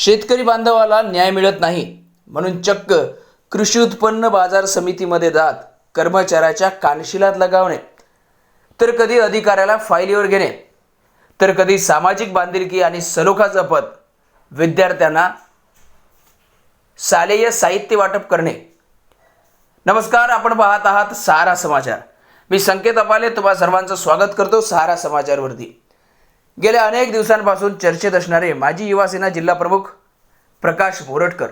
शेतकरी बांधवाला न्याय मिळत नाही. म्हणून चक्क कृषी उत्पन्न बाजार समितीमध्ये जात कर्मचाऱ्याच्या कानशिलात लगावणे. तर कधी अधिकाऱ्याला फाईलीवर घेणे. तर कधी सामाजिक बांधिलकी आणि सलोखा जपत विद्यार्थ्यांना शालेय साहित्य वाटप करणे. नमस्कार आपण पाहत आहात सहारा समाचार. मी संकेत अपाले तुम्हा सर्वांचं स्वागत करतो सहारा समाचारवरती. गेल्या अनेक दिवसांपासून चर्चेत असणारे माजी युवासेना जिल्हा प्रमुख प्रकाश बोरटकर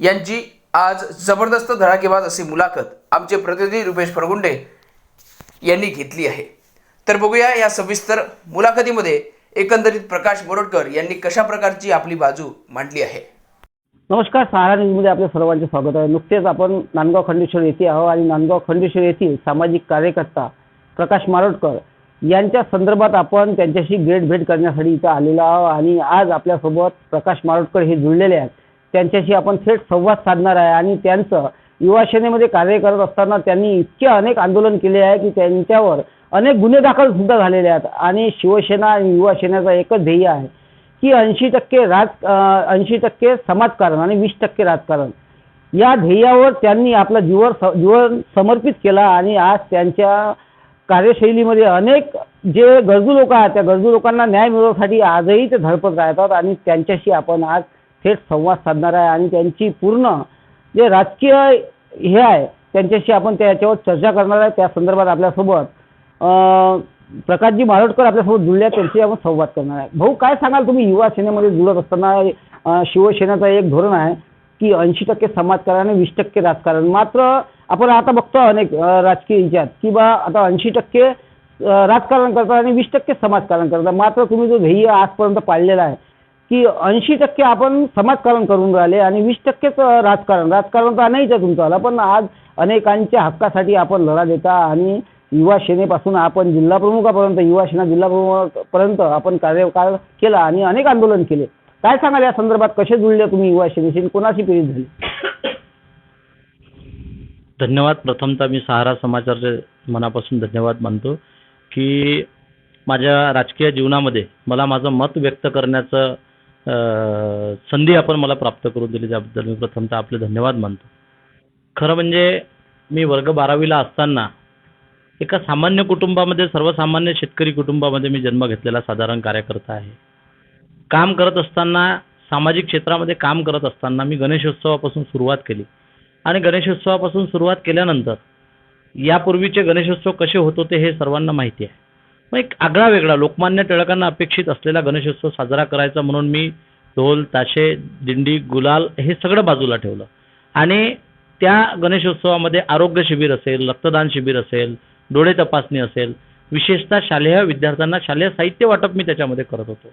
यांची आज जबरदस्त धडाकेबाज अशी मुलाखत आमचे प्रतिनिधी रुपेश फरगुंडे यांनी घेतली आहे. तर बघूया या सविस्तर मुलाखतीमध्ये एकंदरीत प्रकाश बोरटकर यांनी कशा प्रकारची आपली बाजू मांडली आहे? नमस्कार सहारा न्यूजमध्ये आपल्या सर्वांचे स्वागत आहे. नुकतेच आपण नांदगाव खंडेश्वर येथे आहो आणि नांदगाव खंडेश्वर येथील सामाजिक कार्यकर्ता प्रकाश मारोटकर यांच्या संदर्भात आपण त्यांच्याशी गेट भेट करण्यासाठी इथं आलेलो आहोत आणि आज आपल्यासोबत प्रकाश मारोटकर हे जुळलेले आहेत. त्यांच्याशी आपण थेट संवाद साधणार आहे आणि त्यांचं युवा सेनेमध्ये कार्य करत असताना त्यांनी इतके अनेक आंदोलन केले आहे की त्यांच्यावर अनेक गुन्हे दाखल सुद्धा झालेले आहेत आणि शिवसेना आणि युवासेनेचं एकच ध्येय आहे की ऐंशी टक्के राज ऐंशी टक्के समाजकारण आणि वीस टक्के राजकारण. या ध्येयावर त्यांनी आपलं जीवन जीवन समर्पित केला आणि आज त्यांच्या कार्यशैलीमध्ये अनेक जे गरजू लोक आहेत त्या गरजू लोकांना न्याय मिळवण्यासाठी आजही ते धडपत राहतात आणि त्यांच्याशी आपण आज थेट संवाद साधणार आहे आणि त्यांची पूर्ण जे राजकीय हे आहे त्यांच्याशी आपण त्याच्यावर चर्चा करणार आहे. त्या संदर्भात आपल्यासोबत प्रकाशजी मारोटकर आपल्यासोबत जुळले त्यांची आपण संवाद करणार आहे. भाऊ काय सांगाल तुम्ही? युवा सेनेमध्ये जुळत असताना अं, शिवसेनेचं एक धोरण आहे. की ऐंशी टक्के समाजकारण आणि वीस टक्के राजकारण. मात्र आपण आता बघतो अनेक राजकीय ह्याच्यात की बा आता ऐंशी टक्के राजकारण करतात आणि वीस टक्के समाजकारण करतात. मात्र तुम्ही जो ध्येय आजपर्यंत पाळलेला आहे की ऐंशी टक्के आपण समाजकारण करून राहिले आणि वीस टक्केच राजकारण. राजकारण तर नाहीच आहे तुमचं पण आज अनेकांच्या हक्कासाठी आपण लढा देता आणि युवा सेनेपासून आपण जिल्हाप्रमुखापर्यंत युवा सेना जिल्हाप्रमुखापर्यंत आपण कार्यकाळ केला आणि अनेक आंदोलन केले. काय सांगाल या संदर्भात? कसे जुळले तुम्ही युवा सेनेशी कोणाशी प्रेरित झाली? धन्यवाद. प्रथमतः मी सहारा समाचारचे मनापासून धन्यवाद मानतो की माझ्या राजकीय जीवनामध्ये मला माझं मत व्यक्त करण्याचं अं, संधी आपण मला प्राप्त करून दिली. त्याबद्दल मी प्रथमतः आपले धन्यवाद मानतो. खरं म्हणजे मी वर्ग बारावीला असताना एका सामान्य कुटुंबामध्ये सर्वसामान्य शेतकरी कुटुंबामध्ये मी जन्म घेतलेला साधारण कार्यकर्ता आहे. काम करत असताना सामाजिक क्षेत्रामध्ये काम करत असताना मी गणेशोत्सवापासून सुरुवात केली. आणि गणेशोत्सवापासून सुरुवात केल्यानंतर यापूर्वीचे गणेशोत्सव कसे होत होते हे सर्वांना माहिती आहे. मग एक आगळा वेगळा लोकमान्य टिळकांना अपेक्षित असलेला गणेशोत्सव साजरा करायचा म्हणून मी ढोल ताशे दिंडी गुलाल हे सगळं बाजूला ठेवलं. आणि त्या गणेशोत्सवामध्ये आरोग्य शिबिर असेल रक्तदान शिबिर असेल डोळे तपासणी असेल विशेषतः शालेय विद्यार्थ्यांना शालेय साहित्य वाटप मी त्याच्यामध्ये करत होतो.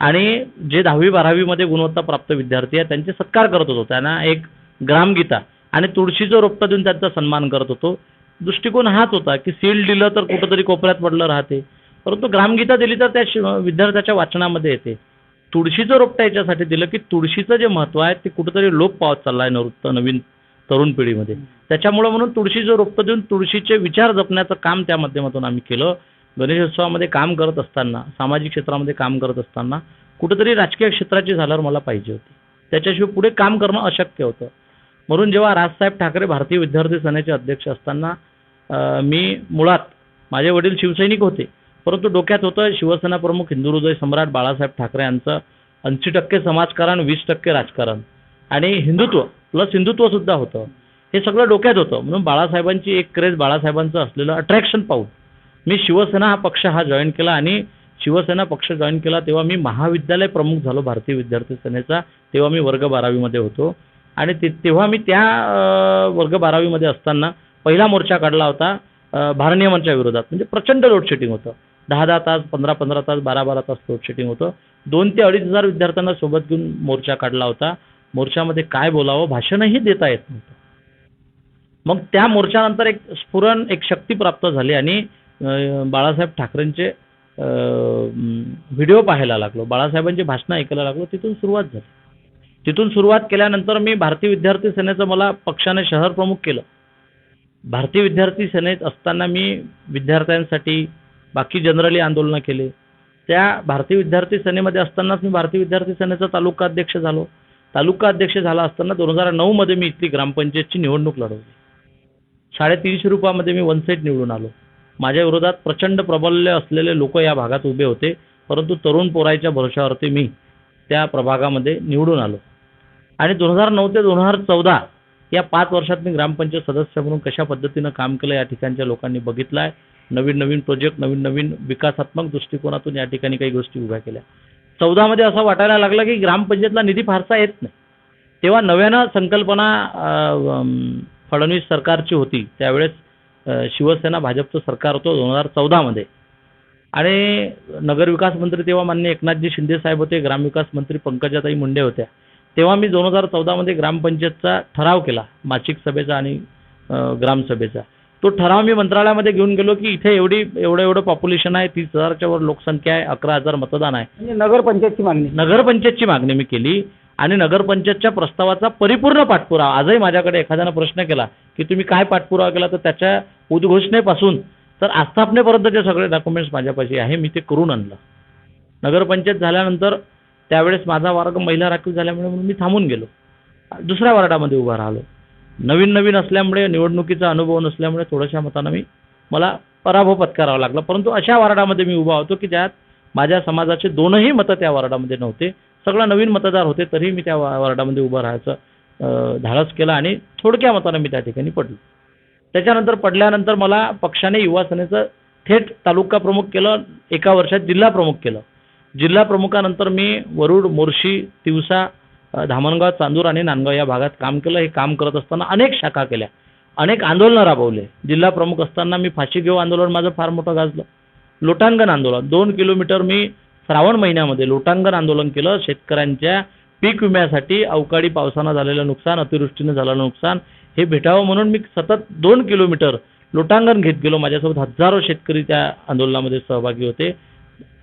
आणि जे दहावी बारावीमध्ये गुणवत्ताप्राप्त विद्यार्थी आहेत त्यांचे सत्कार करत होतो. त्यांना एक ग्रामगीता आणि तुळशीचं रोपटं देऊन त्यांचा सन्मान करत होतो. दृष्टिकोन हाच होता की सील दिलं तर कुठंतरी कोपऱ्यात पडलं राहते. परंतु ग्रामगीता दिली तर त्या विद्यार्थ्याच्या वाचनामध्ये येते. तुळशीचं रोपटं याच्यासाठी दिलं की तुळशीचं जे महत्त्व आहे ते कुठंतरी लोप पावत चाललं आहे नवृत्त नवीन तरुण पिढीमध्ये. त्याच्यामुळं म्हणून तुळशीचं रोपटं देऊन तुळशीचे विचार जपण्याचं काम त्या माध्यमातून आम्ही केलं. गणेशोत्सवामध्ये काम करत असताना सामाजिक क्षेत्रामध्ये काम करत असताना कुठंतरी राजकीय क्षेत्राची झाल्यावर मला पाहिजे होती. त्याच्याशिवाय पुढे काम करणं अशक्य होतं. म्हणून जेव्हा राजसाहेब ठाकरे भारतीय विद्यार्थी सेनेचे अध्यक्ष असताना मी मुळात माझे वडील शिवसैनिक होते परंतु डोक्यात होतं शिवसेना प्रमुख हिंदू हृदय सम्राट बाळासाहेब ठाकरे यांचं ऐंशी टक्के समाजकारण वीस टक्के राजकारण. आणि हिंदुत्व प्लस हिंदुत्व सुद्धा होतं. हे सगळं डोक्यात होतं. म्हणून बाळासाहेबांची एक क्रेज बाळासाहेबांचं असलेलं अट्रॅक्शन पाहून मी शिवसेना हा पक्ष हा जॉईन केला आणि शिवसेना पक्ष जॉईन केला तेव्हा मी महाविद्यालय प्रमुख झालो भारतीय विद्यार्थी सेनेचा. तेव्हा मी वर्ग बारावीमध्ये होतो. आणि ते तेव्हा मी त्या वर्ग बारावीमध्ये असताना पहिला मोर्चा काढला होता अं, भारनियमांच्या विरोधात. म्हणजे प्रचंड लोडशेडिंग होतं. दहा दहा तास पंधरा पंधरा तास बारा बारा तास लोडशेडिंग होतं. दोन ते अडीच हजार विद्यार्थ्यांना सोबत घेऊन मोर्चा काढला होता. मोर्चामध्ये काय बोलावं भाषणही देता येत नव्हतं. मग त्या मोर्चानंतर एक स्फुरण एक शक्ती प्राप्त झाली आणि बाळासाहेब ठाकरेंचे व्हिडिओ पाहायला लागलो. बाळासाहेबांची भाषणं ऐकायला लागलो. तिथून सुरुवात झाली. तिथून सुरुवात केल्यानंतर मी भारतीय विद्यार्थी सेनेचं मला पक्षाने शहर प्रमुख केलं. भारतीय विद्यार्थी सेनेत असताना मी विद्यार्थ्यांसाठी बाकी जनरली आंदोलनं केले. त्या भारतीय विद्यार्थी सेनेमध्ये असतानाच मी भारतीय विद्यार्थी सेनेचा तालुका अध्यक्ष झालो. तालुका अध्यक्ष झाला असताना दोन हजार नऊमध्ये मी इथली ग्रामपंचायतची निवडणूक लढवली. साडेतीनशे रुपयामध्ये मी वन साईड निवडून आलो. माझ्या विरोधात प्रचंड प्रबल्य असलेले लोक या भागात उभे होते परंतु तरुण पोरायच्या भरोशावरती मी त्या प्रभागामध्ये निवडून आलो. आणि दोन हजार नऊ ते दोन हजार चौदा या पाच वर्षात मी ग्रामपंचायत सदस्य म्हणून कशा पद्धतीनं काम केलं या ठिकाणच्या लोकांनी बघितलं आहे नवीन नवीन प्रोजेक्ट नवीन नवीन विकासात्मक दृष्टिकोनातून या ठिकाणी काही गोष्टी उभ्या केल्या. चौदामध्ये असं वाटायला लागलं की ग्रामपंचायतला निधी फारसा येत नाही. तेव्हा नव्यानं संकल्पना फडणवीस सरकारची होती त्यावेळेस शिवसेना भाजपचं सरकार होतं दोन हजार चौदामध्ये आणि नगरविकास मंत्री तेव्हा मान्य एकनाथजी शिंदे साहेब होते ग्रामविकास मंत्री पंकजाताई मुंडे होत्या. तेव्हा मी दोन हजार चौदामध्ये ग्रामपंचायतचा ठराव केला मासिक सभेचा आणि ग्रामसभेचा तो ठराव मी मंत्रालयामध्ये घेऊन गेलो की इथे एवढी एवढं एवढं पॉप्युलेशन आहे तीस हजारच्या वर लोकसंख्या आहे अकरा हजार मतदान आहे. म्हणजे नगरपंचायतची मागणी. नगरपंचायतची मागणी मी केली. आणि नगरपंचायतच्या प्रस्तावाचा परिपूर्ण पाठपुरावा. आजही माझ्याकडे एखाद्यानं प्रश्न केला की तुम्ही काय पाठपुरावा केला तर त्याच्या उद्घोषणेपासून तर आस्थापनेपर्यंतचे सगळे डॉक्युमेंट्स माझ्यापाशी आहे मी ते करून आणलं. नगरपंचायत झाल्यानंतर त्यावेळेस माझा वर्ग महिला राखीव झाल्यामुळे म्हणून मी थांबून गेलो. दुसऱ्या वार्डामध्ये उभा राहिलो. नवीन नवीन असल्यामुळे निवडणुकीचा अनुभव नसल्यामुळे थोड्याशा मतानं मी मला पराभव पत्करावा लागला. परंतु अशा वार्डामध्ये मी उभा होतो की ज्यात माझ्या समाजाचे दोनही मतं त्या वार्डामध्ये नव्हते. सगळं नवीन मतदार होते तरी मी त्या वार्डामध्ये उभं राहायचं धाडस केलं आणि थोडक्या मतानं मी त्या ठिकाणी पडलो. त्याच्यानंतर पडल्यानंतर मला पक्षाने युवा सेनेचं थेट तालुका प्रमुख केलं एका वर्षात जिल्हा प्रमुख केलं. जिल्हा प्रमुखानंतर मी वरुड मोर्शी तिवसा धामणगाव चांदूर आणि नांदगाव या भागात काम केलं. हे काम करत असताना अनेक शाखा केल्या. अनेक आंदोलनं राबवले. जिल्हा प्रमुख असताना मी फाशी घेऊ आंदोलन माझं फार मोठं गाजलं. लोटांगण आंदोलन. दोन किलोमीटर मी श्रावण महिन्यामध्ये लोटांगण आंदोलन केलं. शेतकऱ्यांच्या पीक विम्यासाठी अवकाळी पावसानं झालेलं नुकसान अतिवृष्टीनं झालेलं नुकसान हे भेटावं म्हणून मी सतत दोन किलोमीटर लोटांगण घेत गेलो. माझ्यासोबत हजारो शेतकरी त्या आंदोलनामध्ये सहभागी होते.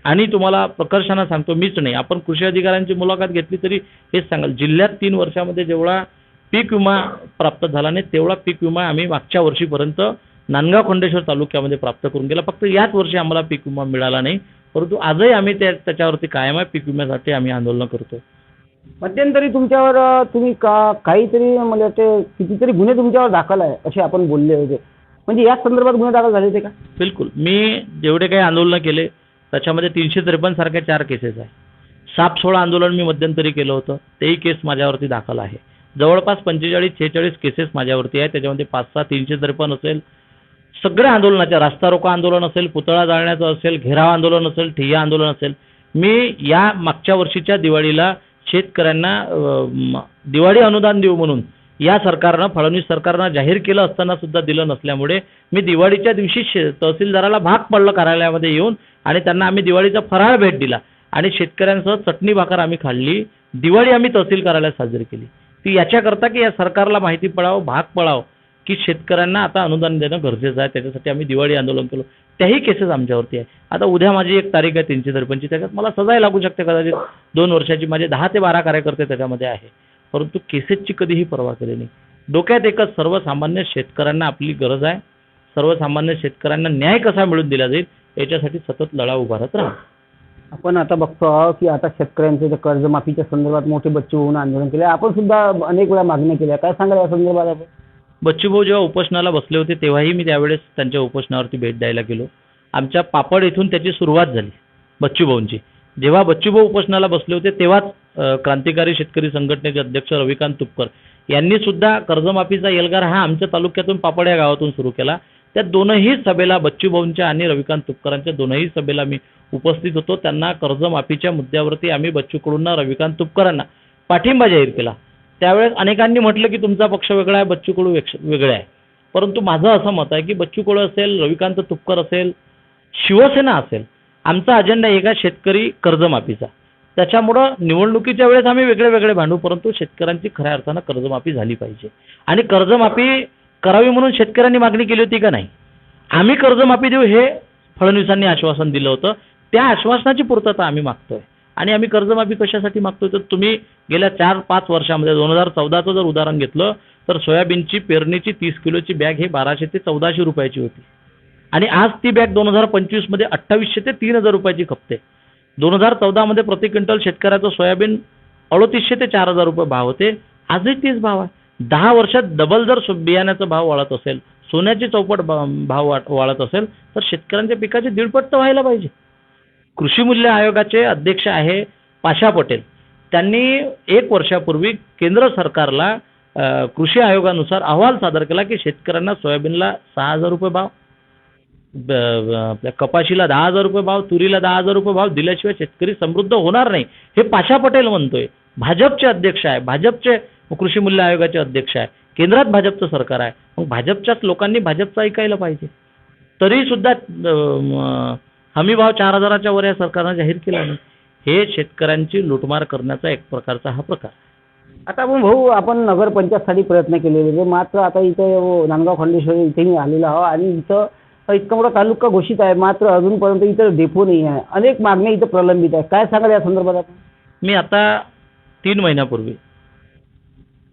आणि तुम्हाला प्रकर्षानं सांगतो मीच नाही. आपण कृषी अधिकाऱ्यांची मुलाखत घेतली तरी हेच सांगाल. जिल्ह्यात तीन वर्षामध्ये जेवढा पीक विमा प्राप्त झाला नाही तेवढा पीक विमा आम्ही मागच्या वर्षीपर्यंत नांदगाव खंडेश्वर तालुक्यामध्ये प्राप्त करून गेला. फक्त याच वर्षी आम्हाला पीक विमा मिळाला नाही. परंतु आजही आम्ही त्या त्याच्यावरती कायम आहे पीक विम्यासाठी आम्ही आंदोलन करतो मध्यंतरी तुमच्यावर अ, तुम्ही का काहीतरी मला वाटते कितीतरी गुन्हे तुमच्यावर दाखल आहे असे आपण बोलले होते. म्हणजे याच संदर्भात गुन्हे दाखल झाले होते का? बिलकुल. मी जेवढे काही आंदोलनं केले त्याच्यामध्ये तीनशे त्रेपन्न सारख्या चार केसेस आहे. साप सोळा आंदोलन मी मध्यंतरी केलं होतं तेही केस माझ्यावरती दाखल आहे. जवळपास पंचेचाळीस छेचाळीस केसेस माझ्यावरती आहे त्याच्यामध्ये पाच सहा तीनशे त्रेपन्न असेल सगळ्या आंदोलनाच्या रास्ता रोको आंदोलन असेल पुतळा जाळण्याचं असेल घेराव आंदोलन असेल ठिय्या आंदोलन असेल मी या मागच्या वर्षीच्या दिवाळीला शेतकऱ्यांना दिवाळी अनुदान देऊ म्हणून या सरकारनं फडणवीस सरकारनं जाहीर केलं असताना सुद्धा दिलं नसल्यामुळे मी दिवाळीच्या दिवशी शे तहसीलदाराला भाग पडलं कार्यालयामध्ये येऊन आणि त्यांना आम्ही दिवाळीचा फराळ भेट दिला. आणि शेतकऱ्यांसह चटणी भाकर आम्ही खाल्ली दिवाळी आम्ही तहसील कार्यालयात साजरी केली. ती याच्याकरता की या सरकारला माहिती पडावं भाग पडावं की शेतकऱ्यांना आता अनुदान देणं गरजेचं आहे. त्याच्यासाठी आम्ही दिवाळी आंदोलन केलं. त्याही केसेस आमच्यावरती आहे. आता उद्या माझी एक तारीख आहे तीनशे त्रेपन्नची. त्याच्यात मला सजाय लागू शकते कदाचित. दोन वर्षाची माझे दहा ते बारा कार्यकर्ते त्याच्यामध्ये आहे. परंतु केसेसची कधीही पर्वा केली नाही. डोक्यात एकच सर्वसामान्य शेतकऱ्यांना आपली गरज आहे. सर्वसामान्य शेतकऱ्यांना न्याय कसा मिळून दिला जाईल? याच्यासाठी सतत लढा उभारत राहा. आपण आता बघतो आहोत की आता शेतकऱ्यांचे जे कर्जमाफीच्या संदर्भात मोठे बच्चे होऊन आंदोलन केले. आपण सुद्धा अनेक वेळा मागण्या केल्या. काय सांगाल या संदर्भात आपण? बच्चूभाऊ जेव्हा उपोषणाला बसले होते तेव्हाही मी त्यावेळेस त्यांच्या उपोषणावरती भेट द्यायला गेलो. आमच्या पापड येथून त्याची सुरुवात झाली बच्चूभाऊंची जेव्हा बच्चूभाऊ उपोषणाला बसले होते तेव्हाच क्रांतिकारी शेतकरी संघटनेचे अध्यक्ष रविकांत तुपकर यांनी सुद्धा कर्जमाफीचा एल्गार हा आमच्या तालुक्यातून पापड या गावातून सुरू केला. त्या दोनही सभेला बच्चूभाऊंच्या आणि रविकांत तुपकरांच्या दोनही सभेला मी उपस्थित होतो. त्यांना कर्जमाफीच्या मुद्द्यावरती आम्ही बच्चूकडूंना रविकांत तुपकरांना पाठिंबा जाहीर केला. त्यावेळेस अनेकांनी म्हटलं की तुमचा पक्ष वेगळा आहे बच्चू कडू वेक्ष- आहे. परंतु माझं असं मत आहे की बच्चू कडू असेल रविकांत तुपकर असेल शिवसेना असेल आमचा अजेंडा एक आहे शेतकरी कर्जमाफीचा. त्याच्यामुळं निवडणुकीच्या वेळेस आम्ही वेगळे वेगळे भांडू परंतु शेतकऱ्यांची खऱ्या अर्थानं कर्जमाफी झाली पाहिजे. आणि कर्जमाफी करावी म्हणून शेतकऱ्यांनी मागणी केली होती का नाही? आम्ही कर्जमाफी देऊ हे फडणवीसांनी आश्वासन दिलं होतं. त्या आश्वासनाची पूर्तता आम्ही मागतोय. आणि आम्ही कर्जमाफी कशासाठी मागतोय? तर तुम्ही गेल्या चार पाच वर्षामध्ये दोन हजार चौदाचं जर उदाहरण घेतलं तर सोयाबीनची पेरणीची तीस किलोची बॅग हे बाराशे ते चौदाशे रुपयाची होती. आणि आज ती बॅग दोन हजार पंचवीसमध्ये अठ्ठावीसशे ते तीन हजार रुपयाची खपते. दोन हजार चौदामध्ये प्रति क्विंटल शेतकऱ्याचं सोयाबीन अडोतीसशे ते चार हजार रुपये भाव होते. आजही तीच भाव आहे. दहा वर्षात डबल जर बियाण्याचा भाव वाढत असेल सोन्याची चौपट भाव वाढ- वाढत असेल तर शेतकऱ्यांच्या पिकाची दीडपट तर व्हायला पाहिजे. कृषी मूल्य आयोगाचे अध्यक्ष आहे पाशा पटेल. त्यांनी एक वर्षापूर्वी केंद्र सरकारला कृषी आयोगानुसार अहवाल सादर केला की शेतकऱ्यांना सोयाबीनला सहा हजार रुपये भाव आपल्या कपाशीला दहा हजार रुपये भाव तुरीला दहा हजार रुपये भाव दिल्याशिवाय शेतकरी समृद्ध होणार नाही. हे पाशा पटेल म्हणतोय. भाजपचे अध्यक्ष आहे. भाजपचे कृषी मूल्य आयोगाचे अध्यक्ष आहे. केंद्रात भाजपचं सरकार आहे. मग भाजपच्याच लोकांनी भाजपचं ऐकायला पाहिजे. तरी सुद्धा हमी भाव चार हजाराच्या वर या सरकारनं जाहीर केला नाही. हे शेतकऱ्यांची लुटमार करण्याचा एक प्रकारचा हा प्रकार. आता आपण भाऊ आपण नगरपंचायतसाठी प्रयत्न केलेले. मात्र आता इथं नांदगाव खंडेश्वरी इथे मी आलेलो आहो आणि इथं इतका मोठा तालुका घोषित आहे मात्र अजूनपर्यंत इथं डेपो नाही आहे. अनेक मागण्या इथं प्रलंबित आहे काय सांगाल या संदर्भात आपण? मी आता तीन महिन्यापूर्वी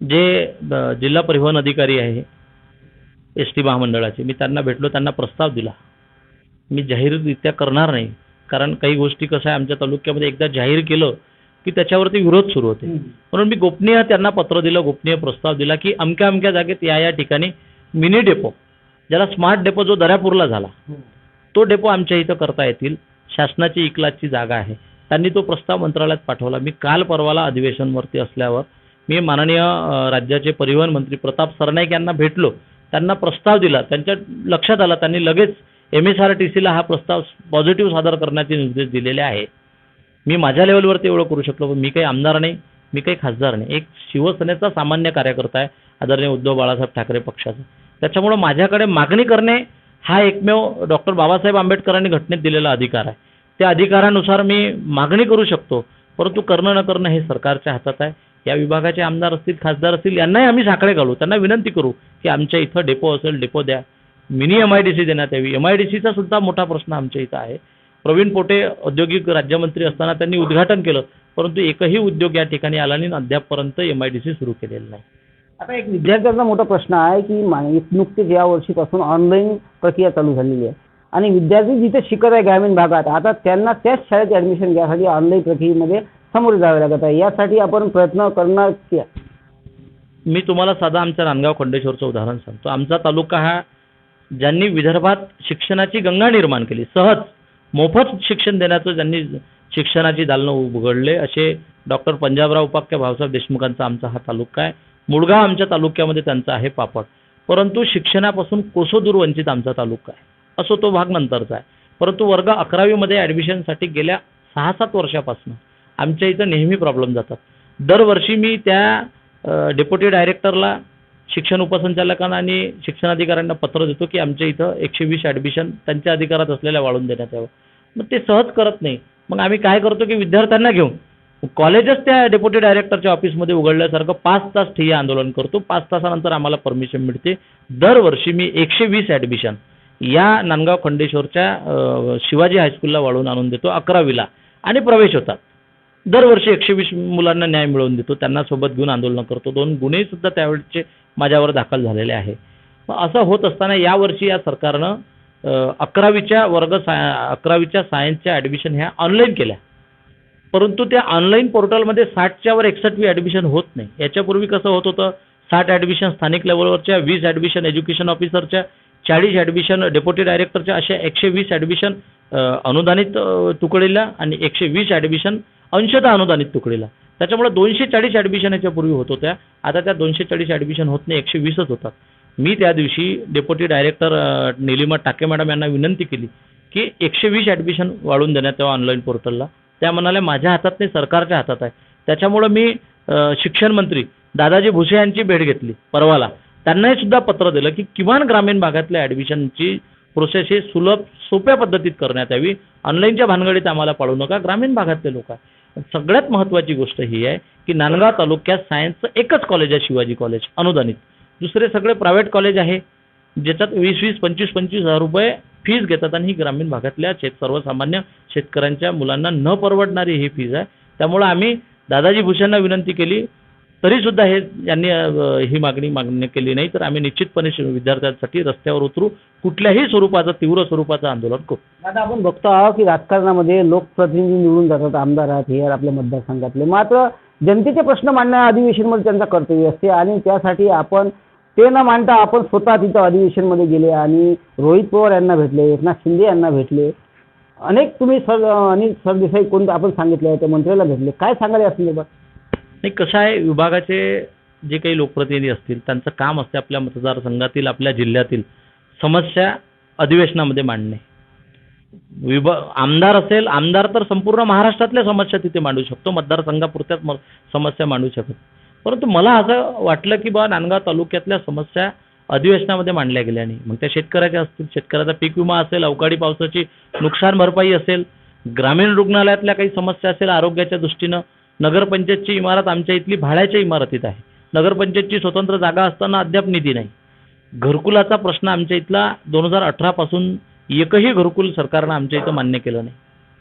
जे जिल्हा परिवहन अधिकारी आहे एस टी महामंडळाचे मी त्यांना भेटलो त्यांना प्रस्ताव दिला. मी जाहीररित्या करणार नाही. कारण काही गोष्टी कसं आहे आमच्या तालुक्यामध्ये एकदा जाहीर केलं की त्याच्यावरती विरोध सुरू होते. म्हणून मी गोपनीय त्यांना पत्र दिलं गोपनीय प्रस्ताव दिला की अमक्या अमक्या जागेत या या ठिकाणी मिनी डेपो ज्याला स्मार्ट डेपो जो दर्यापूरला झाला तो डेपो आमच्या इथं करता येतील. शासनाची इकलाची जागा आहे. त्यांनी तो प्रस्ताव मंत्रालयात पाठवला. मी काल परवाला अधिवेशनवरती असल्यावर मी माननीय राज्याचे परिवहन मंत्री प्रताप सरनाईक यांना भेटलो. त्यांना प्रस्ताव दिला. त्यांच्या लक्षात आलं. त्यांनी लगेच एम एस आर टी सीला हा प्रस्ताव पॉझिटिव्ह सादर करण्याचे निर्देश दिलेले आहेत. मी माझ्या लेवलवरती एवढं करू शकलो पण मी काही आमदार नाही मी काही खासदार नाही. एक शिवसेनेचा सामान्य कार्यकर्ता आहे आदरणीय उद्धव बाळासाहेब ठाकरे पक्षाचा. त्याच्यामुळं माझ्याकडे मागणी करणे हा एकमेव डॉक्टर बाबासाहेब आंबेडकरांनी घटनेत दिलेला अधिकार आहे. त्या अधिकारानुसार मी मागणी करू शकतो परंतु करणं न करणं हे सरकारच्या हातात आहे. या विभागाचे आमदार असतील खासदार असतील यांनाही आम्ही साखळे घालू. त्यांना विनंती करू की आमच्या इथं डेपो असेल डेपो द्या. Mini M I D C देण्यात यावी. एम आय डी सीचा सुद्धा मोठा प्रश्न आमच्या इथं आहे. प्रवीण पोटे औद्योगिक राज्यमंत्री असताना त्यांनी उद्घाटन केलं परंतु एकही उद्योग या ठिकाणी आला नाही अद्यापपर्यंत एम आय डी सी सुरू केलेलं नाही. आता एक विद्यार्थ्यांचा मोठा प्रश्न आहे की नुकतेच या वर्षीपासून ऑनलाईन प्रक्रिया चालू झालेली आहे. आणि विद्यार्थी जिथे शिकत आहे ग्रामीण भागात आता त्यांना त्याच शाळेत ॲडमिशन घ्यासाठी ऑनलाईन प्रक्रियेमध्ये सामोरे जावे लागत आहे. यासाठी आपण प्रयत्न करणार मी तुम्हाला साधा आमच्या नांदगाव खंडेश्वरचं उदाहरण सांगतो. आमचा तालुका हा ज्यांनी विदर्भात शिक्षणाची गंगा निर्माण केली. सहज मोफत शिक्षण देण्याचं ज्यांनी शिक्षणाची दालनं उघडले असे डॉक्टर पंजाबराव उपाख्य भाऊसाहेब देशमुखांचा आमचा हा तालुका आहे. मुळगाव आमच्या तालुक्यामध्ये त्यांचा आहे पापड. परंतु शिक्षणापासून कोसोदूर वंचित आमचा तालुका आहे. असो तो भाग नंतरचा आहे. परंतु वर्ग अकरावीमध्ये ॲडमिशनसाठी गेल्या सहा सात वर्षापासून आमच्या इथं नेहमी प्रॉब्लेम जातात. दरवर्षी मी त्या डेप्युटी डायरेक्टरला शिक्षण उपसंचालकांना आणि शिक्षणाधिकाऱ्यांना पत्र देतो की आमच्या इथं एकशे वीस ॲडमिशन त्यांच्या अधिकारात असलेल्या वाढून देण्यात यावं. मग ते सहज करत नाही. मग आम्ही काय करतो की विद्यार्थ्यांना घेऊन कॉलेजच त्या डेप्युटी डायरेक्टरच्या ऑफिसमध्ये उघडल्यासारखं पाच तास ठिय्या आंदोलन करतो. पाच तासानंतर आम्हाला परमिशन मिळते. दरवर्षी मी एकशे वीस ॲडमिशन या नांदगाव खंडेश्वरच्या शिवाजी हायस्कूलला वाढवून आणून देतो अकरावीला आणि प्रवेश होतात. दरवर्षी एकशे वीस मुलांना न्याय मिळवून देतो. त्यांना सोबत घेऊन आंदोलन करतो. दोन गुन्हे सुद्धा त्यावेळेचे माझ्यावर दाखल झालेले आहे. मग असं होत असताना यावर्षी या सरकारनं अकरावीच्या वर्ग साय अकरावीच्या सायन्सच्या ॲडमिशन ह्या ऑनलाईन केल्या. परंतु त्या ऑनलाईन पोर्टलमध्ये साठच्या वर एकसष्टवी ॲडमिशन होत नाही. याच्यापूर्वी कसं होत होतं? साठ ॲडमिशन स्थानिक लेवलवरच्या वीस ॲडमिशन एज्युकेशन ऑफिसरच्या चाळीस ॲडमिशन डेप्युटी डायरेक्टरच्या अशा एकशे वीस ॲडमिशन अनुदानित तुकडीला आणि एकशे वीस ॲडमिशन अंशतः अनुदानित तुकडीला. त्याच्यामुळे दोनशे चाळीस ॲडमिशन याच्यापूर्वी होत होत्या. आता त्या दोनशे चाळीस ॲडमिशन होत नाही एकशे वीसच होतात. मी त्या दिवशी डेप्युटी डायरेक्टर निलिमा टाके मॅडम यांना विनंती केली की एकशे वीस ॲडमिशन वाढवून देण्यात तेव्हा ऑनलाईन पोर्टलला त्या म्हणाल्या माझ्या हातात नाही सरकारच्या हातात आहे. त्याच्यामुळं मी शिक्षण मंत्री दादाजी भुसे यांची भेट घेतली परवाला. त्यांनाही सुद्धा पत्र दिलं की किमान ग्रामीण भागातल्या ॲडमिशनची प्रोसेस ही सुलभ सोप्या पद्धतीत करण्यात यावी. ऑनलाईनच्या भानगडीत आम्हाला पाडू नका. ग्रामीण भागातले लोक आहे. सगळ्यात महत्त्वाची गोष्ट ही आहे की नांदगाव तालुक्यात सायन्सचं एकच कॉलेज आहे शिवाजी कॉलेज अनुदानित. दुसरे सगळे प्रायव्हेट कॉलेज आहे ज्याच्यात वीस वीस पंचवीस पंचवीस हजार रुपये फीज घेतात आणि ही ग्रामीण भागातल्या शेत सर्वसामान्य शेतकऱ्यांच्या मुलांना न परवडणारी ही फीज आहे. त्यामुळं आम्ही दादाजी भुसेंना विनंती केली तरी सुद्धा हे यांनी ही मागणी मान्य केली नाही. तर आम्ही निश्चितपणे विद्यार्थ्यांसाठी रस्त्यावर उतरू कुठल्याही स्वरूपाचं तीव्र स्वरूपाचं आंदोलन करू. आता आपण बघतो आहोत की राजकारणामध्ये लोकप्रतिनिधी निवडून जातात आमदार आहेत हे आपल्या मतदारसंघातले. मात्र जनतेचे प्रश्न मांडण्या अधिवेशनमध्ये त्यांचं कर्तव्य असते आणि त्यासाठी आपण ते न मांडता आपण स्वतः तिथं अधिवेशनमध्ये गेले आणि रोहित पवार यांना भेटले एकनाथ शिंदे यांना भेटले. अनेक तुम्ही सर अनिल सरदेसाई कोण आपण सांगितले त्या मंत्र्याला भेटले. काय सांगायला या संदर्भात? नाही कसं आहे विभागाचे जे काही लोकप्रतिनिधी असतील त्यांचं काम असते आपल्या मतदारसंघातील आपल्या जिल्ह्यातील समस्या अधिवेशनामध्ये मांडणे. विभा आमदार असेल आमदार तर संपूर्ण महाराष्ट्रातल्या समस्या तिथे मांडू शकतो मतदारसंघापुरत्याच म समस्या मांडू शकत परंतु मला असं वाटलं की बा नांदगाव तालुक्यातल्या समस्या अधिवेशनामध्ये मांडल्या गेल्या नाही. मग त्या शेतकऱ्याच्या असतील शेतकऱ्याचा पीक विमा असेल अवकाळी पावसाची नुकसान भरपाई असेल ग्रामीण रुग्णालयातल्या काही समस्या असेल आरोग्याच्या दृष्टीनं नगरपंचायतची इमारत आमच्या इथली भाड्याच्या इमारतीत आहे. नगरपंचायतची स्वतंत्र जागा असताना अद्याप निधी नाही. घरकुलाचा प्रश्न आमच्या इथला दोन हजार अठरापासून एकही घरकुल सरकारनं आमच्या इथं मान्य केलं नाही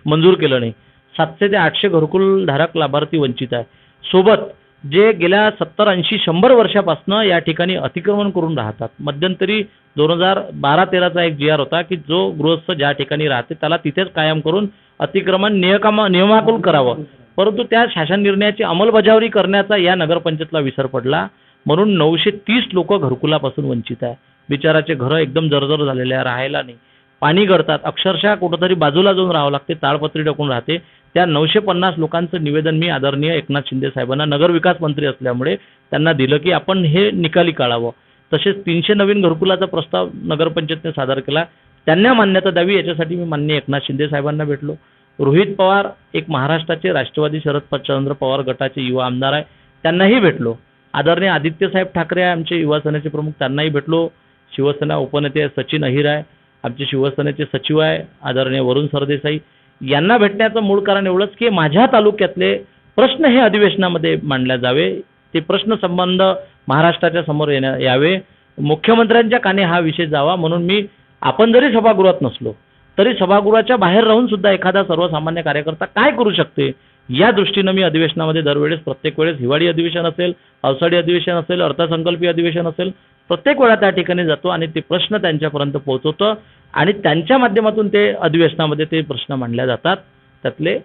मंजूर केलं नाही. सातशे ते आठशे घरकुल धारक लाभार्थी वंचित आहे. सोबत जे गेल्या सत्तर ऐंशी शंभर वर्षापासून या ठिकाणी अतिक्रमण करून राहतात मध्यंतरी दोन हजार बारा तेराचा एक जी आर होता की जो गृहस्थ ज्या ठिकाणी राहते त्याला तिथेच कायम करून अतिक्रमण नियकामा नियमाकुल करावं. परंतु त्या शासन निर्णयाची अंमलबजावणी करण्याचा या नगरपंचायतला विसर पडला. म्हणून नऊशे तीस लोक घरकुलापासून वंचित आहे बिचाराचे घरं एकदम जर्जर झालेले आहे राहायला नाही. पाणी गळतात. अक्षरशः कुठंतरी बाजूला जाऊन राहावं लागते. ताळपत्री टाकून राहते. त्या नऊशे पन्नास लोकांचं निवेदन मी आदरणीय एकनाथ शिंदे साहेबांना नगरविकास मंत्री असल्यामुळे त्यांना दिलं की आपण हे निकाली काढावं. तसेच तीनशे नवीन घरकुलाचा प्रस्ताव नगरपंचायतने सादर केला. त्यांना मान्यता द्यावी याच्यासाठी मी मान्य एकनाथ शिंदे साहेबांना भेटलो. रोहित पवार एक महाराष्ट्राचे राष्ट्रवादी शरद चंद्र पवार गटाचे युवा आमदार आहे. त्यांनाही भेटलो. आदरणीय आदित्यसाहेब ठाकरे आमचे युवा सेनेचे प्रमुख त्यांनाही भेटलो. शिवसेना उपनेते सचिन अहिर आहे आमचे शिवसेनेचे सचिव आहे आदरणीय वरुण सरदेसाई. यांना भेटण्याचं मूळ कारण एवढंच की माझ्या तालुक्यातले प्रश्न हे अधिवेशनामध्ये मांडले जावे. ते प्रश्न संबंध महाराष्ट्राच्या समोर येण्या यावे. मुख्यमंत्र्यांच्या काने हा विषय जावा. म्हणून मी आपण जरी सभागृहात नसलो तरी सभागृहाच्या बाहेर राहून सुद्धा एखादा सर्वसामान्य कार्यकर्ता काय करू शकते या दृष्टीनं मी अधिवेशनामध्ये दरवेळेस प्रत्येक वेळेस हिवाळी अधिवेशन असेल पावसाळी अधिवेशन असेल अर्थसंकल्पीय अधिवेशन असेल प्रत्येक वेळा त्या ठिकाणी जातो आणि ते प्रश्न त्यांच्यापर्यंत पोहोचवतो आणि त्यांच्या माध्यमातून ते अधिवेशनामध्ये ते प्रश्न मांडले जातात. त्यातले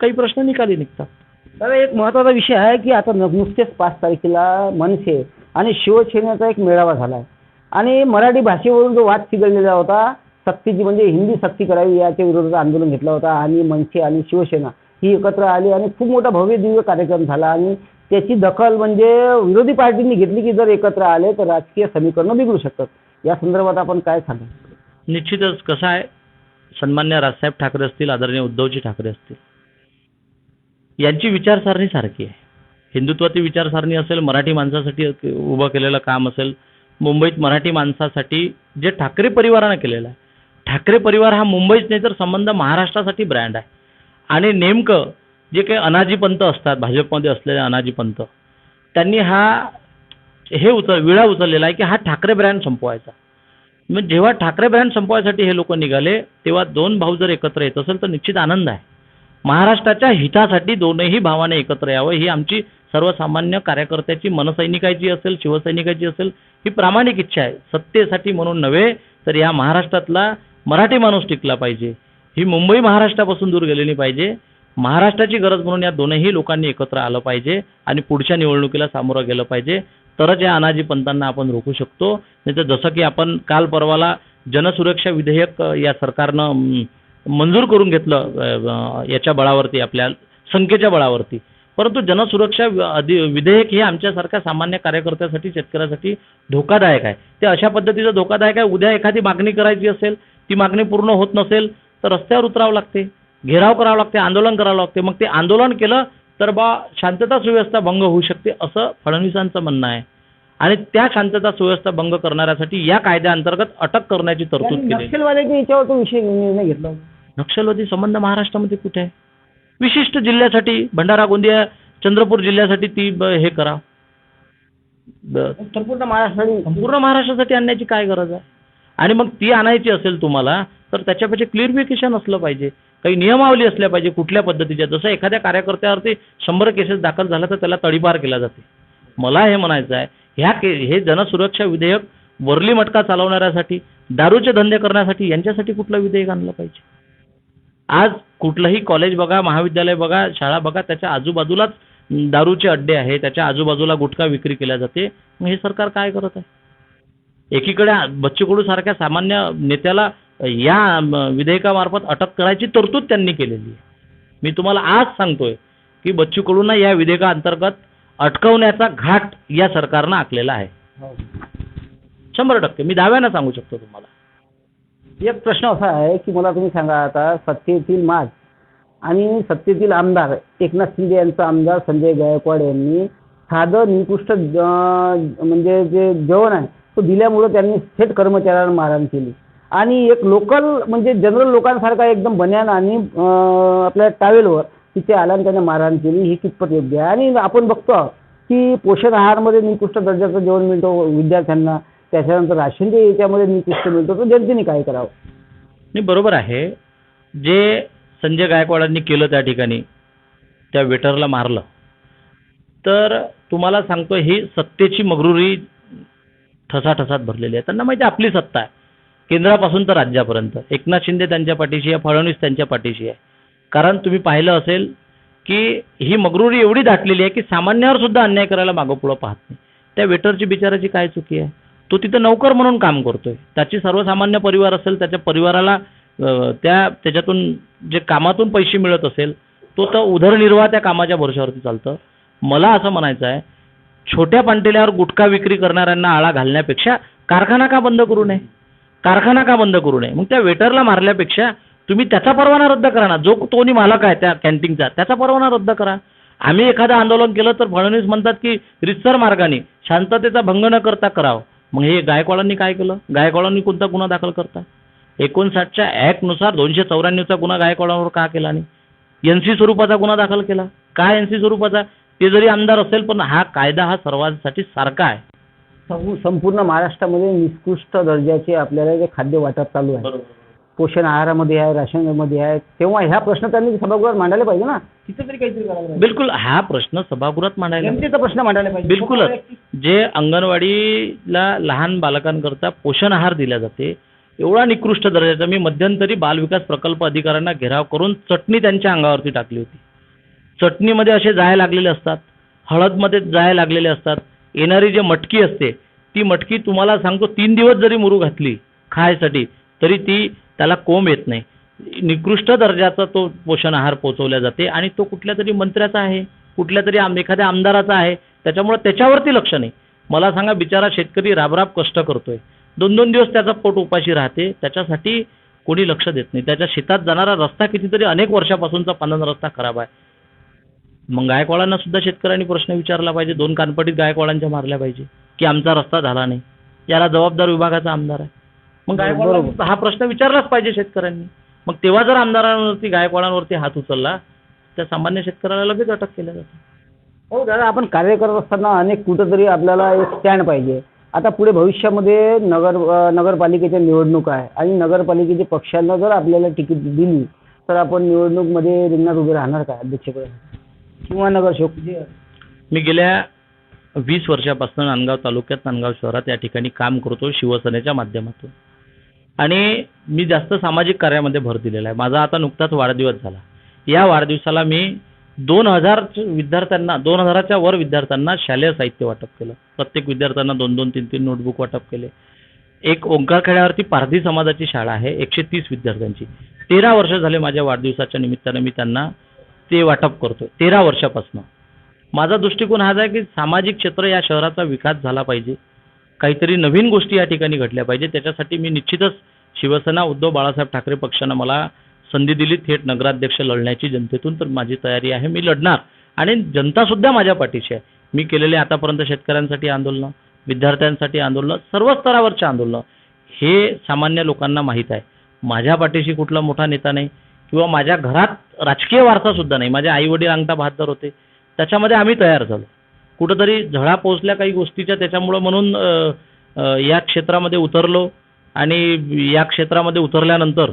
काही प्रश्न निकाली निघतात. तर एक महत्त्वाचा विषय आहे की आता नुसतेच नुकतेच पाच तारखेला मनसे आणि शिवसेनेचा एक मेळावा झाला आहे आणि मराठी भाषेवरून जो वाद चिघळलेला होता सक्तीची म्हणजे हिंदी सक्ती करावी याच्या विरोधात आंदोलन घेतला होता आणि मनसे आणि शिवसेना ही एकत्र आली आणि खूप मोठा भव्य दिव्य कार्यक्रम झाला आणि त्याची दखल म्हणजे विरोधी पार्टींनी घेतली की जर एकत्र आले तर राजकीय समीकरणं बिघडू शकतात. या संदर्भात आपण काय सांगू निश्चितच कसं आहे सन्मान्य राजसाहेब ठाकरे असतील आदरणीय उद्धवजी ठाकरे असतील यांची विचारसरणी सारखी आहे. हिंदुत्वाची विचारसरणी असेल मराठी माणसासाठी उभं केलेलं काम असेल मुंबईत मराठी माणसासाठी जे ठाकरे परिवारानं केलेलं आहे ठाकरे परिवार हा मुंबईच नाही तर संबंध महाराष्ट्रासाठी ब्रँड आहे. आणि नेमकं जे काही अनाजी पंत असतात भाजपमध्ये असलेले अनाजी पंत त्यांनी हा हे उचल विळा उचललेला आहे की हा ठाकरे ब्रँड संपवायचा. मग जेव्हा ठाकरे ब्रँड संपवायसाठी हे लोक निघाले तेव्हा दोन भाऊ जर एकत्र येत असेल तर निश्चित आनंद आहे. महाराष्ट्राच्या हितासाठी दोनही भावाने एकत्र यावं ही आमची सर्वसामान्य कार्यकर्त्याची मनसैनिकाची असेल शिवसैनिकाची असेल ही प्रामाणिक इच्छा आहे. सत्तेसाठी म्हणून नव्हे तर या महाराष्ट्रातला मराठी माणूस टिकला पाहिजे. ही मुंबई महाराष्ट्रापासून दूर गेलेली पाहिजे. महाराष्ट्राची गरज म्हणून या दोनही लोकांनी एकत्र आलं पाहिजे आणि पुढच्या निवडणुकीला सामोरं गेलं पाहिजे. तरच या अनाजी पंतांना आपण रोखू शकतो. नाही तर जसं की आपण काल परवाला जनसुरक्षा विधेयक या सरकारनं मंजूर करून घेतलं याच्या बळावरती आपल्या संख्येच्या बळावरती. परंतु जनसुरक्षा अधि विधेयक हे आमच्यासारख्या सामान्य कार्यकर्त्यासाठी शेतकऱ्यासाठी धोकादायक आहे. ते अशा पद्धतीचं धोकादायक आहे उद्या एखादी मागणी करायची असेल ती मागणी पूर्ण होत नसेल तर रस्त्यावर उतरावं लागते घेराव करावं लागते आंदोलन करावं लागते. मग ते आंदोलन केलं तर बा शांतता सुव्यवस्था भंग होऊ शकते असं फडणवीसांचं म्हणणं आहे. आणि त्या शांतता सुव्यवस्था भंग करणाऱ्यासाठी या कायद्याअंतर्गत अटक करण्याची तरतूद केली. याच्यावर तो विषय निर्णय घेतला. नक्षलवादी संबंध महाराष्ट्रामध्ये कुठे आहे? विशिष्ट जिल्ह्यासाठी भंडारा गोंदिया चंद्रपूर जिल्ह्यासाठी ती हे करा. संपूर्ण महाराष्ट्रासाठी आणण्याची काय गरज आहे? आणि मग ती आणायची असेल तुम्हाला तर त्याच्यापेक्षा क्लिअरिफिकेशन असलं पाहिजे. काही नियमावली असल्या पाहिजे कुठल्या पद्धतीच्या. जसं एखाद्या कार्यकर्त्यावरती शंभर केसेस दाखल झाल्या तर त्याला तडीपार केला जाते. मला हे म्हणायचं आहे ह्या के हे जनसुरक्षा विधेयक वरली मटका चालवणाऱ्यासाठी दारूचे धंदे करण्यासाठी यांच्यासाठी कुठलं विधेयक आणलं पाहिजे? आज कुठलंही कॉलेज बघा महाविद्यालय बघा शाळा बघा त्याच्या आजूबाजूलाच दारूचे अड्डे आहे त्याच्या आजूबाजूला गुटखा विक्री केल्या जाते. मग हे सरकार काय करत आहे? एकीकडे बच्चू कडू सारख्या सामान्य नेत्याला या विधेयकामार्फत अटक करायची तरतूद त्यांनी केलेली आहे. मी तुम्हाला आज सांगतोय की बच्चू कडूंना या विधेयकाअंतर्गत अटकवण्याचा घाट या सरकारनं आखलेला आहे. शंभर टक्के. मी दाव्यानं सांगू शकतो तुम्हाला. एक प्रश्न असा आहे की मला तुम्ही सांगा आता सत्तेतील माज आणि सत्तेतील आमदार एकनाथ शिंदे यांचा आमदार संजय गायकवाड यांनी साधं निकृष्ट म्हणजे जे जेवण आहे तो दिल्यामुळं त्यांनी थेट कर्मचाऱ्यांना मारहाण केली. आणि एक लोकल म्हणजे जनरल लोकांसारखा एकदम बन्यान आणि आपल्या टावेलवर तिथे आला आणि त्याने मारहाण केली. ही कितपत योग्य आहे? आणि आपण बघतो की पोषण आहारमध्ये निकृष्ट दर्जाचं जेवण मिळतो विद्यार्थ्यांना. त्याच्यानंतर राशन जे याच्यामध्ये निकृष्ट मिळतो तर जनतेने काय करावं? नाही बरोबर आहे. जे संजय गायकवाडांनी केलं त्या ठिकाणी त्या वेटरला मारलं. तर तुम्हाला सांगतो ही सत्तेची मगरुरी ठसाठसात भरलेली आहे. त्यांना माहिती आहे आपली सत्ता आहे. केंद्रापासून तर राज्यापर्यंत. एकनाथ शिंदे त्यांच्या पाठीशी आहे फडणवीस त्यांच्या पाठीशी आहे. कारण तुम्ही पाहिलं असेल की ही मगरुरी एवढी दाटलेली आहे की सामान्यावर सुद्धा अन्याय करायला मागं पुढं पाहत नाही. त्या वेटरची बिचाराची काय चुकी आहे? तो तिथं नौकर म्हणून काम करतोय. त्याची सर्वसामान्य परिवार असेल त्याच्या परिवाराला त्या त्याच्यातून जे कामातून पैसे मिळत असेल तो तर उदरनिर्वाह त्या कामाच्या भरोशावरती चालतं. मला असं म्हणायचं आहे छोट्या पांटेल्यावर गुटखा विक्री करणाऱ्यांना आळा घालण्यापेक्षा कारखाना का बंद करू नये? कारखाना का बंद करू नये? मग त्या वेटरला मारल्यापेक्षा तुम्ही त्याचा परवाना रद्द करा ना. जो तोनी मालक आहे त्या कॅन्टीनचा त्याचा परवाना रद्द करा. आम्ही एखादं आंदोलन केलं तर फडणवीस म्हणतात की रितसर मार्गाने शांततेचा भंग न करता करावं. मग हे गायकवाडांनी काय केलं? गायकवाडांनी कोणता गुन्हा दाखल करता? एकोणसाठच्या ॲक्टनुसार दोनशे चौऱ्याण्णवचा गुन्हा गायकवाडांवर का केला नाही? एन सी स्वरूपाचा गुन्हा दाखल केला. काय एन सी स्वरूपाचा? ते जरी आमदार असेल पण हा कायदा हा सर्वांसाठी सारखा आहे. संपू- संपूर्ण महाराष्ट्रामध्ये निकृष्ट दर्जाचे आपल्याला जे खाद्य वाटप चालू आहे. पोषण आहारामध्ये आहे राशनमध्ये आहे तेव्हा ह्या प्रश्न त्यांनी सभागृहात मांडायला पाहिजे ना. तिथे तरी काहीतरी करायला पाहिजे. बिलकुल हा प्रश्न सभागृहात मांडायला जनतेचा प्रश्न मांडायला पाहिजे. बिलकुलच. जे अंगणवाडीला लहान बालकांकरता पोषण आहार दिला जाते एवढा निकृष्ट दर्जाचा मी मध्यंतरी बालविकास प्रकल्प अधिकाऱ्यांना घेराव करून चटणी त्यांच्या अंगावरती टाकली होती. चटणीमध्ये असे जाय लागलेले असतात हळदमध्ये जाय लागलेले असतात येणारी जी मटकी असते ती मटकी तुम्हाला सांगतो तीन दिवस जरी मुरू घातली खायसाठी तरी ती त्याला कोंब येत नाही. निकृष्ट दर्जाचा तो पोषण आहार पोचवला जाते आणि तो कुठल्या तरी मंत्र्याचा आहे कुठल्या तरी आम एखाद्या आमदाराचा आहे त्याच्यामुळे त्याच्यावरती लक्ष नाही. मला सांगा बिचारा शेतकरी राबराब कष्ट करतोय. दोन दोन दिवस त्याचा पोट उपाशी राहते त्याच्यासाठी कोणी लक्ष देत नाही. त्याच्या शेतात जाणारा रस्ता कितीतरी अनेक वर्षापासूनचा पांढरा रस्ता खराब आहे. मग गायकवाडांना सुद्धा शेतकऱ्यांनी प्रश्न विचारला पाहिजे. दोन कानपटीत गायकवाडांच्या मारल्या पाहिजे. की आमचा रस्ता झाला नाही. याला जबाबदार विभागाचा आमदार आहे. मग गायकवाडांना हा प्रश्न विचारलाच पाहिजे शेतकऱ्यांनी. मग तेव्हा जर आमदारांवरती गायकवाडांवरती हात उचलला त्या सामान्य शेतकऱ्याला लगेच अटक केल्या जाते. हो दादा आपण कार्य करत असताना अनेक कुठंतरी आपल्याला एक स्टँड पाहिजे. आता पुढे भविष्यामध्ये नगर नगरपालिकेच्या निवडणूक आहे. आणि नगरपालिकेच्या पक्षांना जर आपल्याला तिकीट दिली तर आपण निवडणूकमध्ये रिंगणात उभे राहणार का अध्यक्षकडे किंवा नगरसेवक जे मी गेल्या वीस वर्षापासून नांदगाव तालुक्यात नांदगाव शहरात या ठिकाणी काम करतो शिवसेनेच्या माध्यमातून. आणि मी जास्त सामाजिक कार्यामध्ये भर दिलेला आहे. माझा आता नुकताच वाढदिवस झाला. या वाढदिवसाला मी दोन हजार विद्यार्थ्यांना दोन हजाराच्या वर विद्यार्थ्यांना शालेय साहित्य वाटप केलं. प्रत्येक विद्यार्थ्यांना दोन दोन तीन तीन नोटबुक वाटप केले. एक ओंकारखेड्यावरती पारधी समाजाची शाळा आहे एकशे तीस विद्यार्थ्यांची. तेरा वर्ष झाले माझ्या वाढदिवसाच्या निमित्तानं मी त्यांना ते वाटप करतो. तेरा वर्षापासून. माझा दृष्टिकोन हाच आहे की सामाजिक क्षेत्र या शहराचा विकास झाला पाहिजे. काहीतरी नवीन गोष्टी या ठिकाणी घडल्या पाहिजे. त्याच्यासाठी मी निश्चितच शिवसेना उद्धव बाळासाहेब ठाकरे पक्षानं मला संधी दिली. थेट नगराध्यक्ष लढण्याची जनतेतून तर माझी तयारी आहे. मी लढणार. आणि जनतासुद्धा माझ्या पाठीशी आहे. मी केलेले आतापर्यंत शेतकऱ्यांसाठी आंदोलनं विद्यार्थ्यांसाठी आंदोलनं सर्व स्तरावरचे आंदोलनं हे सामान्य लोकांना माहीत आहे. माझ्या पाठीशी कुठला मोठा नेता नाही. किंवा माझ्या घरात राजकीय वारसासुद्धा नाही. माझे आई वडील अंगठा बहादर होते. त्याच्यामध्ये आम्ही तयार झालो. कुठंतरी झळा पोचल्या काही गोष्टीच्या त्याच्यामुळं म्हणून या क्षेत्रामध्ये उतरलो आणि या क्षेत्रामध्ये उतरल्यानंतर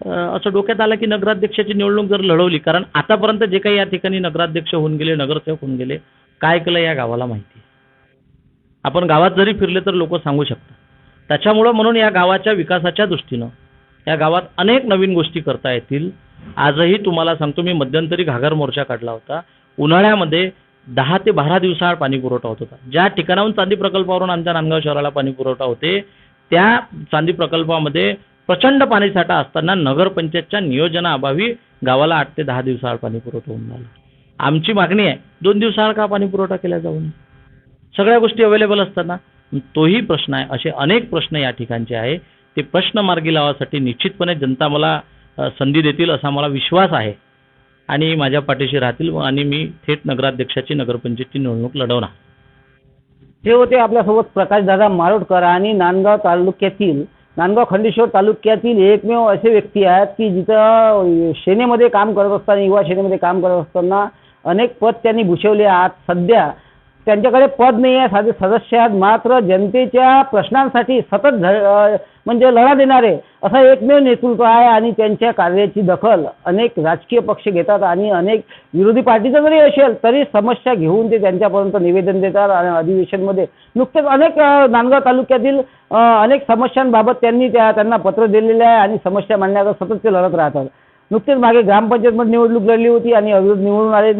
असं डोक्यात आलं की नगराध्यक्षाची निवडणूक जर लढवली कारण आतापर्यंत जे काही या ठिकाणी नगराध्यक्ष होऊन गेले नगरसेवक होऊन गेले काय केलं या गावाला माहिती आपण गावात जरी फिरले तर लोक सांगू शकतात. त्याच्यामुळं म्हणून या गावाच्या विकासाच्या दृष्टीनं या गावात अनेक नवीन गोष्टी करता येतील. आजही तुम्हाला सांगतो मी मध्यंतरी घागर मोर्चा काढला होता. उन्हाळ्यामध्ये दहा ते बारा दिवसाआड पाणी पुरवठा होत होता. ज्या ठिकाणाहून चांदी प्रकल्पावरून आमच्या नांदगाव शहराला पाणी पुरवठा होते त्या चांदी प्रकल्पामध्ये प्रचंड पाणीसाठा असताना नगरपंचायतच्या नियोजनाअभावी गावाला आठ ते दहा दिवसाआड पाणी पुरवठा होऊन झाला आमची मागणी आहे दोन दिवसाआड का पाणी पुरवठा केला जाऊ नये? सगळ्या गोष्टी अवेलेबल असताना. तोही प्रश्न आहे असे अनेक प्रश्न या ठिकाणचे आहे. ते प्रश्न मार्गी लावासाठी निश्चितपणे जनता मला संधी देतील असा मला विश्वास आहे. आणि माझ्या पाठीशी राहतील आणि मी थेट नगराध्यक्षाची नगरपंचायतची निवडणूक लढवणार. हे होते आपल्यासोबत प्रकाशदादा मारोडकर आणि नांदगाव तालुक्यातील नांदगाव खंडेश्वर तालुक्यातील एकमेव असे व्यक्ती आहेत की जिथं सेनेमध्ये काम करत असताना युवा सेनेमध्ये काम करत असताना अनेक पद त्यांनी भूषवले आहेत. सध्या त्यांच्याकडे पद नाही आहे साधे सदस्य आहेत मात्र जनतेच्या प्रश्नांसाठी सतत झ म्हणजे लढा देणारे असं एकमेव नेतृत्व आहे आणि त्यांच्या कार्याची दखल अनेक राजकीय पक्ष घेतात आणि अनेक विरोधी पार्टीचं जरी असेल तरी समस्या घेऊन ते त्यांच्यापर्यंत निवेदन देतात आणि अधिवेशनमध्ये नुकतेच अनेक नांदगाव तालुक्यातील अनेक समस्यांबाबत त्यांनी त्या त्यांना पत्र दिलेले आहे आणि समस्या मांडण्याचा सतत ते लढत राहतात. नुकतेच मागे ग्रामपंचायतमध्ये निवडणूक लढली होती आणि अविरोध निवडून आले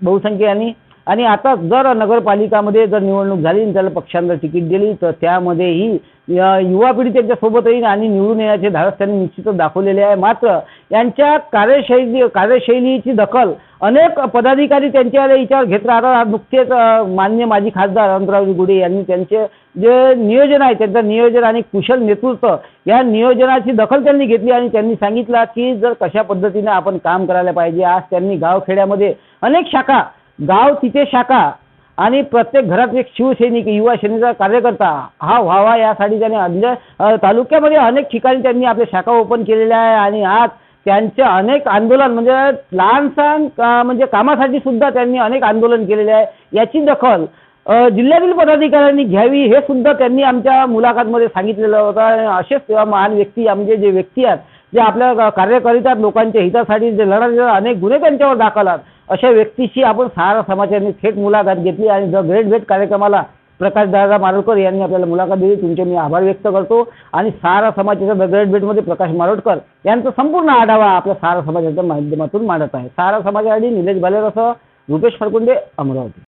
बहुसंख्येने. आणि आता जर नगरपालिकामध्ये जर निवडणूक झाली आणि त्याला पक्षांतर तिकीट दिली तर त्यामध्येही युवा पिढी त्यांच्यासोबत येईल आणि निवडून येण्याचे धाडस त्यांनी निश्चितच दाखवलेले आहे. मात्र यांच्या कार्यशैली कार्यशैलीची दखल अनेक पदाधिकारी त्यांच्या विचार घेत राहतात. नुकतेच मान्य माजी खासदार अनंतराव गुडे यांनी त्यांचे जे नियोजन आहे त्यांचं नियोजन आणि कुशल नेतृत्व या नियोजनाची दखल त्यांनी घेतली आणि त्यांनी सांगितलं की जर कशा पद्धतीने आपण काम करायला पाहिजे आज त्यांनी गावखेड्यामध्ये अनेक शाखा गाव तिथे शाखा आणि प्रत्येक घरात एक शिवसैनिक युवा सेनेचा कार्यकर्ता हा व्हावा यासाठी त्यांनी म्हणजे तालुक्यामध्ये अनेक ठिकाणी त्यांनी आपल्या शाखा ओपन केलेल्या आहे आणि आज त्यांचे अनेक आंदोलन म्हणजे लहान सहान म्हणजे कामासाठी सुद्धा त्यांनी अनेक आंदोलन केलेले आहे. याची दखल जिल्ह्यातील पदाधिकाऱ्यांनी घ्यावी हे सुद्धा त्यांनी आमच्या मुलाखतमध्ये सांगितलेलं होतं. आणि असेच महान व्यक्ती म्हणजे जे व्यक्ती आहेत जे आपल्या कार्य करीतात लोकांच्या हितासाठी जे लढा अनेक गुन्हे त्यांच्यावर दाखवतात अशा व्यक्तीशी आपण सहारा समाजाने थेट मुलाखत घेतली आणि द ग्रेट भेट कार्यक्रमाला प्रकाश दादा मारोडकर यांनी आपल्याला मुलाखत दिली. तुमचे मी आभार व्यक्त करतो. आणि सहारा समाजाच्या द ग्रेट भेटमध्ये प्रकाश मारोडकर यांचा संपूर्ण आढावा आपल्या सहारा समाजाच्या माध्यमातून मांडत आहे. सहारा समाजासाठी निलेश बालेरसह रुपेश फरकुंडे अमरावती.